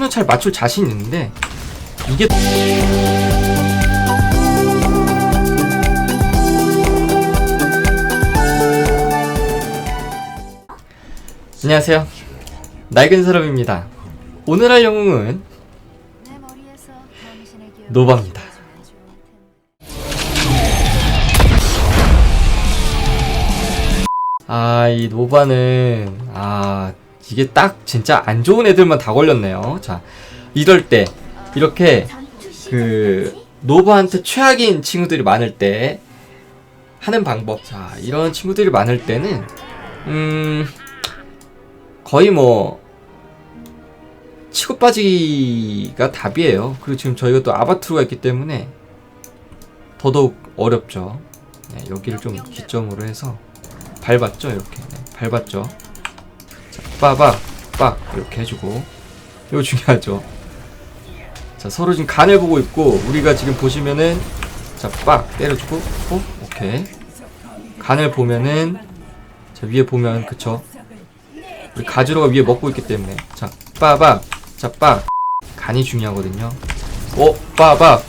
큐는 잘 맞출 자신 있는데 이게 안녕하세요 낡은 사람입니다 오늘 할 영웅은 노바입니다. 아, 이 노바는, 아, 이게 딱 진짜 안 좋은 애들만 다 걸렸네요. 자, 이럴 때, 이렇게, 그, 노바한테 최악인 친구들이 많을 때, 하는 방법. 자, 이런 친구들이 많을 때는, 음, 거의 뭐, 치고 빠지기가 답이에요. 그리고 지금 저희가 또 아바투르가 있기 때문에, 더더욱 어렵죠. 네, 여기를 좀 기점으로 해서, 밟았죠 이렇게 네, 밟았죠 자, 빠박 빡 이렇게 해주고. 이거 중요하죠. 자 서로 지금 간을 보고 있고 우리가 지금 보시면은 자빡 때려주고 어? 오케이. 간을 보면은 자 위에 보면 그쵸? 우리 가지로가 위에 먹고 있기 때문에. 자 빠박 자빡 간이 중요하거든요. 오 빠박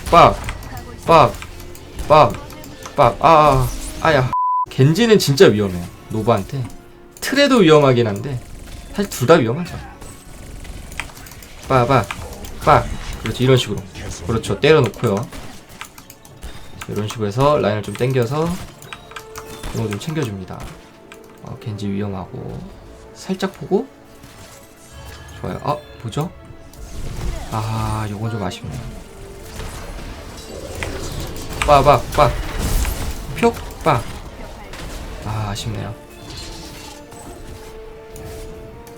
빡빡빡빡아 아야. 겐지는 진짜 위험해요. 노바한테. 트레도 위험하긴 한데 사실 둘 다 위험하죠. 빠바 빠 그렇지 이런 식으로 그렇죠 때려놓고요. 이런 식으로 해서 라인을 좀 당겨서 이거 좀 챙겨줍니다. 어, 겐지 위험하고 살짝 보고 좋아요. 아 뭐죠? 아 요건 좀 아쉽네요. 빠바 빠 표, 빠. 아, 아쉽네요.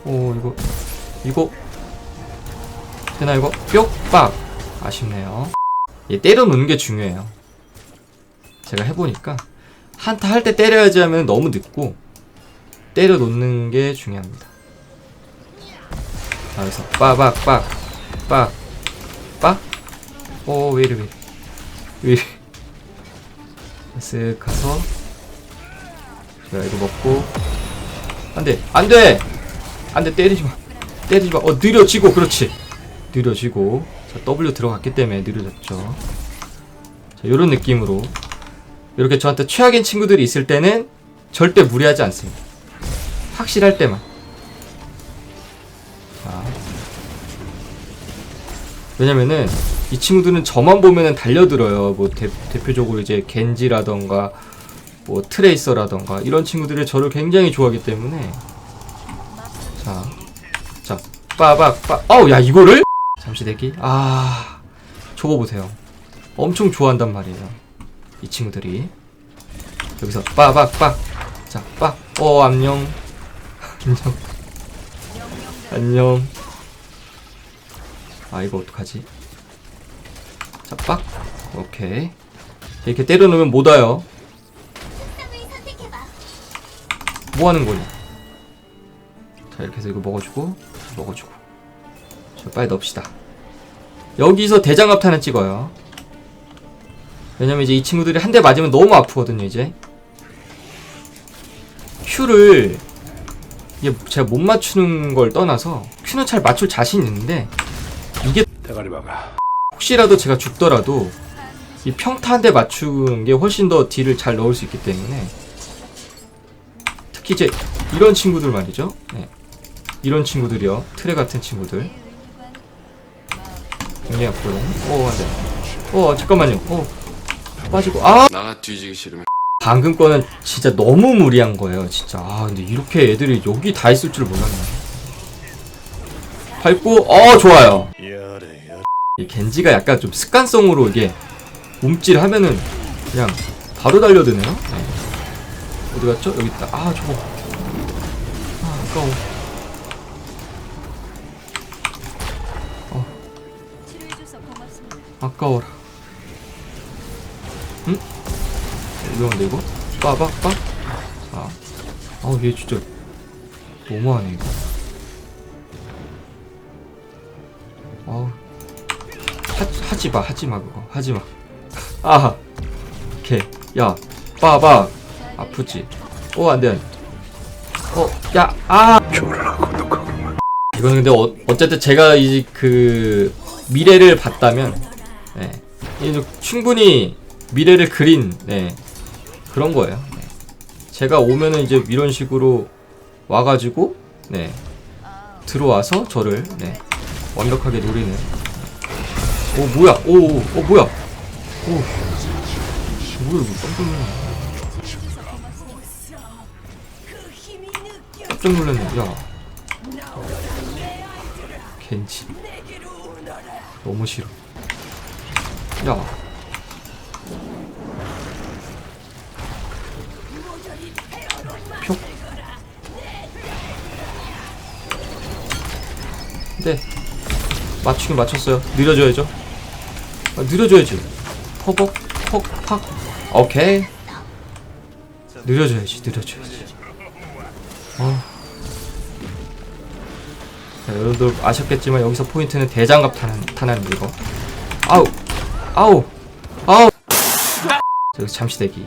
오, 이거, 이거, 되나, 이거? 뿅! 빡! 아쉽네요. 얘 때려놓는 게 중요해요. 제가 해보니까, 한타 할 때 때려야지 하면 너무 늦고, 때려놓는 게 중요합니다. 자, 그래서, 빠박, 빡, 빡, 빡? 오, 왜 이래, 왜 이래. 왜 이래. 쓱 가서, 자 이거 먹고 안돼 안돼 안돼 때리지마. 때리지마. 어 느려지고 그렇지. 느려지고. 자 W 들어갔기 때문에 느려졌죠. 자 요런 느낌으로. 이렇게 저한테 최악인 친구들이 있을 때는 절대 무리하지 않습니다. 확실할 때만. 자. 왜냐면은 이 친구들은 저만 보면은 달려들어요. 뭐 대, 대표적으로 이제 겐지라던가 뭐 트레이서라던가 이런 친구들이 저를 굉장히 좋아하기 때문에 자, 자, 빠박, 빠, 어우, 야, 이거를? 잠시 대기. 아, 저거 보세요. 엄청 좋아한단 말이에요. 이 친구들이. 여기서 빠박, 빠. 자, 빠. 어, 안녕. 안녕. 안녕. 아, 이거 어떡하지? 자, 빡. 오케이. 이렇게 때려놓으면 못 와요. 뭐 하는 거냐? 자, 이렇게 해서 이거 먹어주고, 먹어주고. 자, 빨리 넣읍시다. 여기서 대장갑탄을 찍어요. 왜냐면 이제 이 친구들이 한 대 맞으면 너무 아프거든요, 이제. 큐를, 이게 제가 못 맞추는 걸 떠나서, 큐는 잘 맞출 자신 있는데, 이게 대가리 박아. 혹시라도 제가 죽더라도, 이 평타 한 대 맞추는 게 훨씬 더 딜을 잘 넣을 수 있기 때문에, 특히 이제 이런 친구들 말이죠. 네. 이런 친구들이요. 트레 같은 친구들. 아프요 오, 안 돼. 어, 잠깐만요. 어, 빠지고. 아! 나가 뒤지기 싫으면 방금 거는 진짜 너무 무리한 거예요. 진짜. 아, 근데 이렇게 애들이 여기 다 있을 줄 몰랐네. 밟고, 어, 좋아요. 이 겐지가 약간 좀 습관성으로 이게 움찔 하면은 그냥 바로 달려드네요. 네. 어디 갔죠? 여기 있다. 아, 저거. 아, 아까워. 아까워라. 응? 위험한데, 이거? 빠, 빠, 빠? 아. 아우, 얘 진짜. 너무하네, 이거. 아우. 하, 하지 마, 하지 마, 그거. 하지 마. 아. 오케이. 야, 빠바. 아프지? 어, 안 돼, 안 돼. 어, 야, 아! 이거는 근데 어, 어쨌든 제가 이 그 미래를 봤다면 충분히 미래를 그린 네. 그런 거예요. 네. 제가 오면은 이제 이런 식으로 와가지고 네. 들어와서 저를 네. 완벽하게 노리는. 오 뭐야? 오, 오, 오 뭐야? 오 뭐야 이거 깜짝 놀랐네. 깜짝 놀랐네. 야. 겐지. 너무 싫어. 야. 표. 네. 맞추긴 맞췄어요. 느려줘야죠. 아, 느려줘야지. 퍼벅, 퍽, 팍. 오케이. 느려줘야지, 느려줘야지. 어. 자, 여러분들 아셨겠지만 여기서 포인트는 대장갑 탄환, 탄환 이거. 아우, 아우, 아우. 저기 잠시 대기.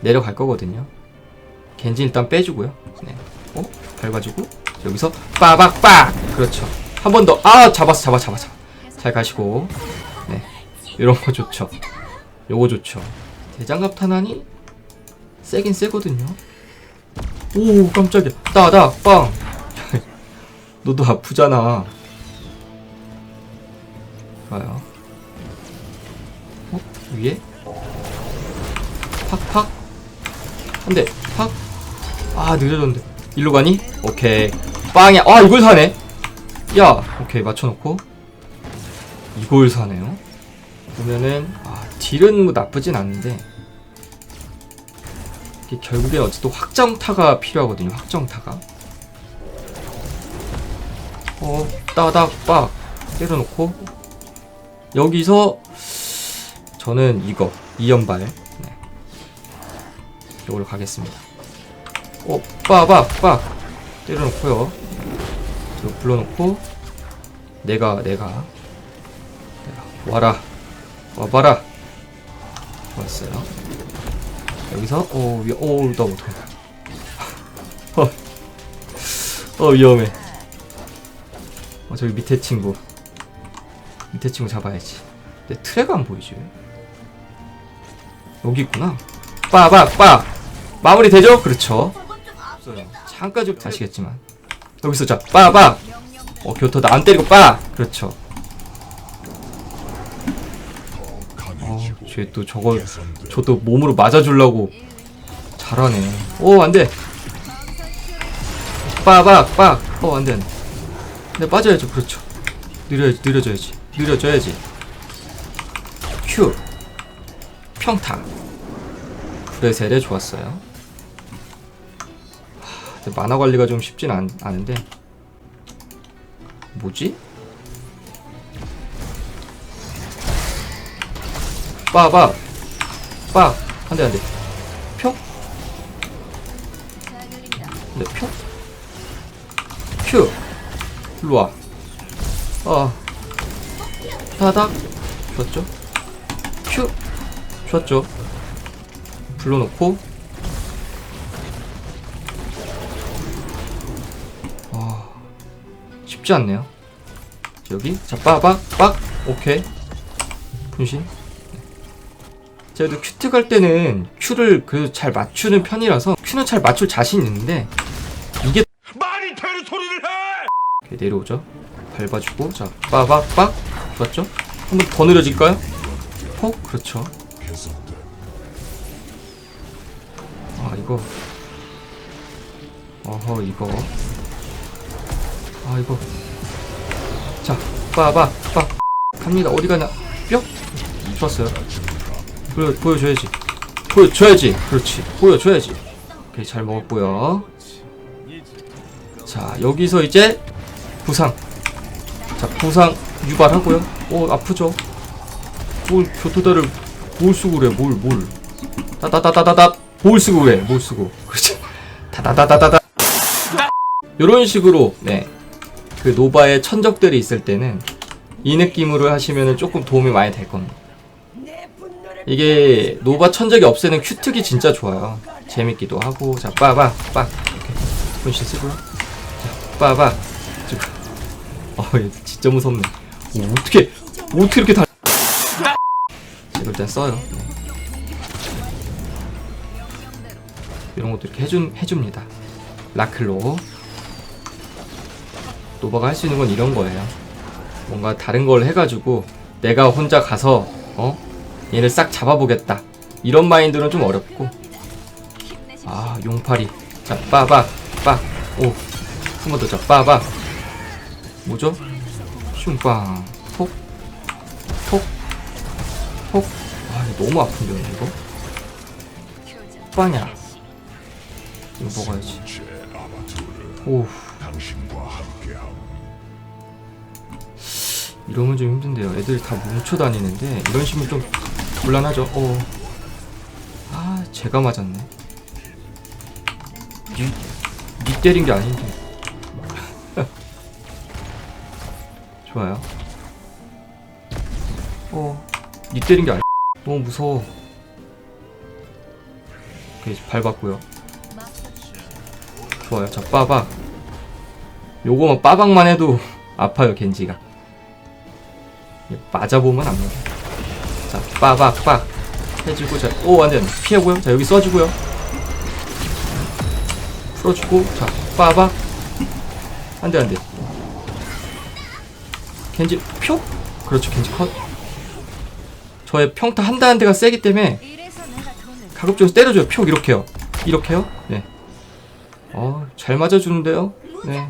내려갈 거거든요. 겐지 일단 빼주고요. 네. 어? 밟아주고 여기서 빠박빡. 그렇죠. 한 번 더. 아 잡았어, 잡아, 잡아, 잡아. 잘 가시고. 네. 이런 거 좋죠. 요거 좋죠. 대장갑 탄환이 세긴 세거든요. 오 깜짝이야. 따닥 빵. 너도 아프잖아. 좋아요. 어? 위에? 팍팍. 한 대. 팍. 아 느려졌는데. 일로 가니? 오케이. 빵이야. 아 이걸 사네. 야. 오케이 맞춰놓고. 이걸 사네요. 보면은 아 딜은 뭐 나쁘진 않은데 이게 결국엔 어쨌든 확정타가 필요하거든요. 확정타가. 어, 따닥 빡 때려놓고 여기서 저는 이거 이연발 네. 이걸로 가겠습니다. 어, 빠박 빡 때려놓고요. 이거 불러놓고 내가 내가 와라 와봐라 왔어요. 여기서 오 위, 오나 어떡해. 어, 어 위험해. 어, 저기 밑에 친구. 밑에 친구 잡아야지. 내 트레가 안 보이지? 왜? 여기 있구나. 빠박 빠. 마무리 되죠? 그렇죠. 없어요. 잠깐 좀 아시겠지만 여기서 자 빠박. 어 교토다 안 때리고 빠. 그렇죠. 어, 쟤또 저걸 저도 몸으로 맞아주려고 잘하네. 오 안돼. 빠박 빡. 어 안돼 안돼. 근데 빠져야죠 그렇죠 느려야지 느려져야지 느려져야지 큐 평타 브레셀에 좋았어요. 만화 관리가 좀 쉽진 않, 않은데. 뭐지? 빠박 빡 안돼 안돼 평 네, 평 큐. 일로와. 아 타닥. 좋았죠? 큐 좋았죠 불러놓고 아 쉽지 않네요 여기 자 빠박 빡 오케이 분신 제가 또 큐트 갈 때는 큐를 그 잘 맞추는 편이라서 큐는 잘 맞출 자신 있는데 이게 말이 되는 소리를 해! 이렇게 내려오죠. 밟아주고 자 빠박빡 좋았죠? 한번 더 느려질까요? 폭 그렇죠. 이거? 어허 이거? 아 이거. 자 빠박빡 갑니다. 어디 가냐? 뿅! 좋았어요. 보여 보여줘야지. 보여줘야지. 그렇지. 보여줘야지. 오케이 잘 먹었고요. 자 여기서 이제 부상. 자 부상 유발하고요. 오 아프죠? 뭘 교토다를 뭘 쓰고 그래. 뭘뭘. 따다다다다다 뭘 쓰고 그래 뭘 쓰고. 그렇죠. 다다다다다다. 요런 식으로 네 그 노바의 천적들이 있을 때는 이 느낌으로 하시면은 조금 도움이 많이 될 겁니다. 이게 노바 천적이 없애는 큐특이 진짜 좋아요. 재밌기도 하고. 자 빠바 빡 이렇게 분신 쓰고요 빠바. 지금 아, 얘 진짜 무섭네. 오, 어떻게, 어떻게 이렇게 다. 이걸 일단 써요. 네. 이런 것도 이렇게 해준, 해줍니다. 라클로. 노바가 할 수 있는 건 이런 거예요. 뭔가 다른 걸 해가지고 내가 혼자 가서, 어? 얘를 싹 잡아보겠다. 이런 마인드는 좀 어렵고. 아, 용팔이. 자, 빠박, 빡. 오. 한 번 더 자, 빠박. 뭐죠? 슝빵. 톡. 톡. 톡. 아, 너무 아픈데, 이거? 빵이야. 이거 먹어야지. 오. 이러면 좀 힘든데요. 애들이 다 뭉쳐 다니는데 이런 식이면 좀 곤란하죠. 어. 아, 제가 맞았네. 니, 니 때린 게 아닌데. 좋아요. 어, 니 때린 게 아니. 너무 무서워. 오케이, 밟았고요. 좋아요. 자, 빠박. 요거만 빠박만 해도 아파요, 겐지가. 얘 맞아보면 압니다. 자, 빠박, 빡. 해주고, 자, 오, 안 돼, 안 돼. 피하고요. 자, 여기 써주고요. 풀어주고, 자, 빠박. 안 돼, 안 돼. 겐지, 표? 그렇죠, 겐지 컷. 저의 평타 한대한 대가 세기 때문에 가급적이면 때려줘요. 표 이렇게요. 이렇게요. 네. 어, 잘 맞아주는데요. 네.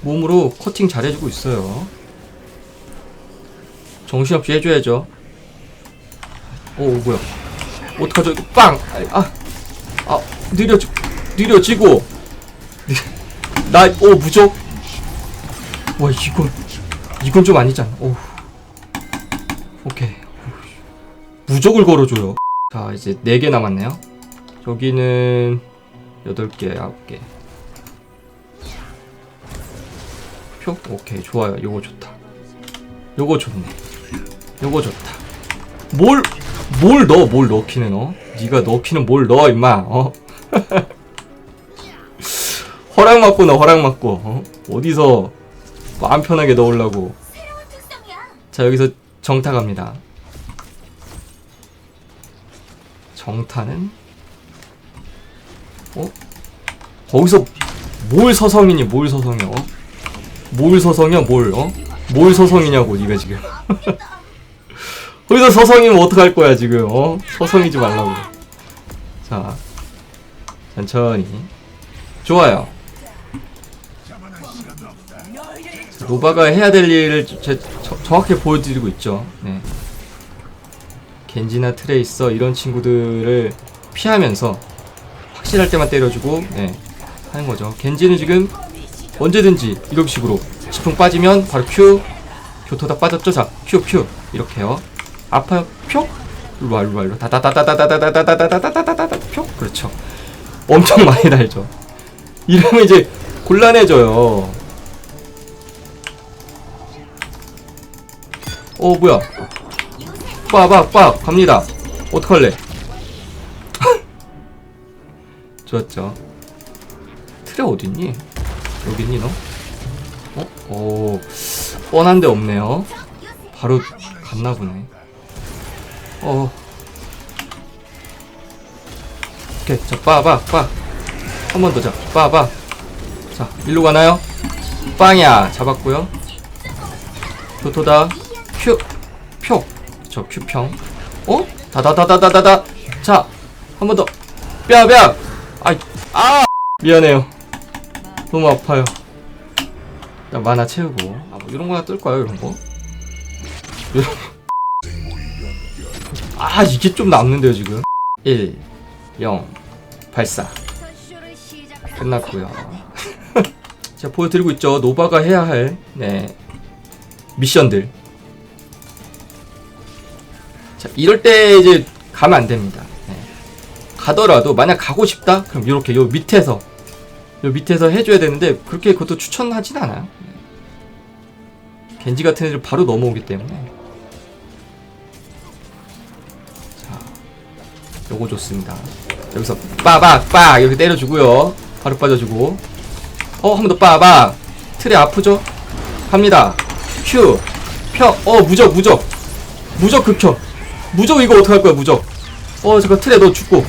몸으로 커팅 잘 해주고 있어요. 정신없이 해줘야죠. 오, 뭐야. 어떡하죠? 빵! 아, 아, 느려지, 느려지고. 나, 오, 무적. 와, 이건, 이건 좀 아니잖아. 오. 오케이. 무적을 걸어줘요. 자, 이제 4개 남았네요. 여기는 8개, 9개. 표? 오케이, 좋아요. 요거 좋다. 요거 좋네. 요거 좋다. 뭘, 뭘 넣어, 뭘 넣기는, 어? 니가 넣기는 뭘 넣어, 임마, 어? 허락 맞고 넣어, 허락 맞고, 어? 어디서 마음 편하게 넣으려고. 자, 여기서 정타 갑니다. 정타는 어? 거기서 뭘 서성이니 뭘 서성이야 어? 뭘 서성이야 뭘 어? 뭘 서성이냐고 니가 지금 거기서 서성이면 어떡할 거야 지금 어? 서성이지 말라고 자 천천히 좋아요 자, 노바가 해야 될 일을 제, 저- 정확히 보여드리고 있죠 네. 겐지나 트레이서 이런 친구들을 피하면서 확실할 때만 때려주고 네, 하는 거죠. 겐지는 지금 언제든지 이런 식으로 지풍 빠지면 바로 큐 교토 다 빠졌죠? 자, 큐, 큐 이렇게요. 아파요? 표? 일로와, 일로와, 일로와. 다다다다다다다다다다다다다다다다 표? 그렇죠. 엄청 많이 달죠. 이러면 이제 곤란해져요. 어, 뭐야. 빡 빡 빡 갑니다. 어떡할래? 좋았죠. 틀에 어딨니? 여기 있니 너? 어? 오 뻔한 데 없네요. 바로 갔나 보네. 어. 오케이 자 빠박 빠. 한 번 더 자. 빠박. 자 일로 가나요? 빵이야 잡았고요. 교토다 큐 표. 저 큐평. 어? 다다다다다다다. 자, 한 번 더. 뼈, 뼈. 아, 아! 미안해요. 너무 아파요. 나 만화 채우고. 아, 뭐 이런 거나 뜰 거야. 이런 거. 아, 이게 좀 남는데요, 지금. 1, 0, 발사. 끝났고요. 제가 보여드리고 있죠. 노바가 해야 할, 네. 미션들. 자, 이럴 때 이제 가면 안 됩니다. 네. 가더라도 만약 가고 싶다? 그럼 이렇게 요 밑에서 요 밑에서 해줘야 되는데 그렇게 그것도 추천하진 않아요. 네. 겐지 같은 애들 바로 넘어오기 때문에 자, 요거 좋습니다. 여기서 빠박 빡 이렇게 때려주고요. 바로 빠져주고 어 한 번 더 빠박 틀에 아프죠? 갑니다. 큐. 평. 어, 무적, 무적. 무적 극혐. 무적 이거 어떡할 거야, 무적. 어, 잠깐 틀에 너 죽고.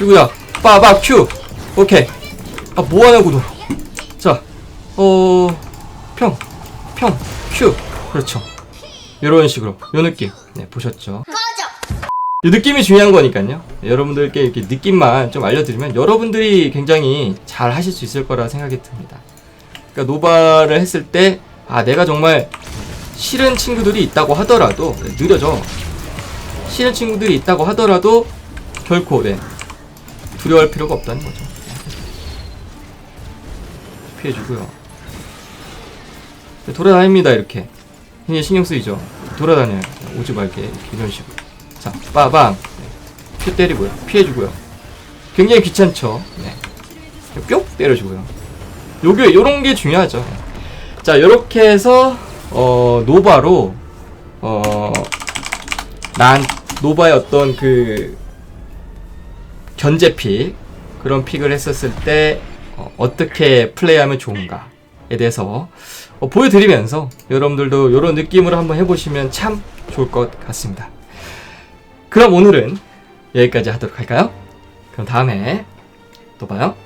그리고야. 빠바 큐. 오케이. 아, 뭐 하냐고, 너. 자. 어, 평. 평. 큐. 그렇죠. 요런 식으로. 요 느낌. 네, 보셨죠? 이 느낌이 중요한 거니까요. 여러분들께 이렇게 느낌만 좀 알려드리면 여러분들이 굉장히 잘 하실 수 있을 거라 생각이 듭니다. 그러니까 노바를 했을 때, 아, 내가 정말 싫은 친구들이 있다고 하더라도, 네, 느려져. 싫은 친구들이 있다고 하더라도, 결코, 네, 두려워할 필요가 없다는 거죠. 피해주고요. 네, 돌아다닙니다, 이렇게. 굉장히 신경 쓰이죠. 돌아다녀요. 오지 말게. 이런 식으로. 자, 빠방. 네. 피 때리고요. 피해주고요. 굉장히 귀찮죠. 네. 뿅 때려주고요. 요게 요런 게 중요하죠. 자, 요렇게 해서 어 노바로 어 난 노바의 어떤 그 견제 픽 그런 픽을 했었을 때 어, 어떻게 플레이하면 좋은가에 대해서 어, 보여드리면서 여러분들도 이런 느낌으로 한번 해보시면 참 좋을 것 같습니다. 그럼 오늘은 여기까지 하도록 할까요? 그럼 다음에 또 봐요.